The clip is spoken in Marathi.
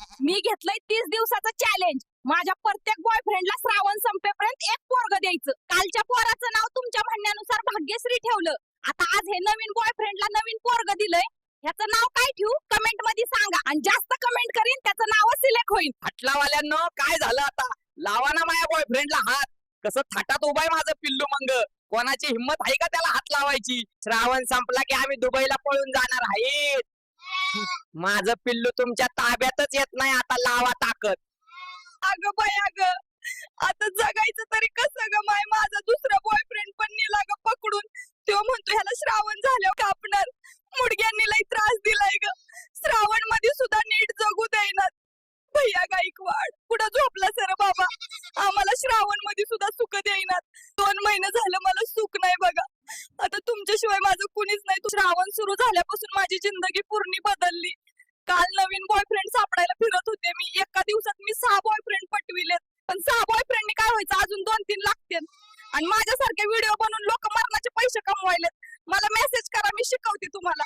मी घेतलंय तीस दिवसाचं चॅलेंज माझ्या प्रत्येक बॉयफ्रेंडला श्रावण संपेपर्यंत एक पोरग द्यायचं. कालच्या पोराचं नाव तुमच्या म्हणण्यानुसार भाग्यश्री ठेवलं. आता आज हे नवीन बॉयफ्रेंडला नवीन पोरग दिलंय. ह्याचं नाव काय ठेवू? कमेंटमध्ये सांगा. आणि जास्त कमेंट करीन त्याचं नाव सिलेक्ट होईल. फाटलावाल्यानं काय झालं आता? लावा ना माझ्या बॉयफ्रेंडला हात. कसं थाटात उभाय माझं पिल्लू मंग. कोणाची हिंमत आहे का त्याला हात लावायची? श्रावण संपला की आम्ही दुबईला पळून जाणार आहेत माझं पिल्लू तुमच्या ताब्यातच येत नाही आता लावा ताकद. अगं बाय अग. आता जगायचं तरी कसं ग माय? माझा दुसरा बॉयफ्रेंड पण नेला ग पकडून. तो म्हणतो ह्याला श्रावण झाल्यावर कापणार. मुडग्यांनी लई त्रास दिलाय ग. श्रावणमध्ये सुद्धा नीट जगू देणार भैया गायकवाड कुठं झोपला सर बाबा? आम्हाला श्रावणमध्ये सुद्धा सुख देईनात. दोन महिने झालं मला सुख नाही बघा. आता माझं कुणीच नाही. तू श्रावण सुरू झाल्यापासून माझी जिंदगी पूर्ण बदलली. काल नवीन बॉयफ्रेंड सापडायला फिरत होते मी. एका दिवसात मी सहा बॉयफ्रेंड पटविलेत. पण सहा बॉयफ्रेंडनी काय व्हायचं? अजून दोन तीन लागतील. आणि माझ्यासारखे व्हिडिओ बनवून लोक मरणाचे पैसे कमवायलेत. मला मेसेज करा मी शिकवते तुम्हाला.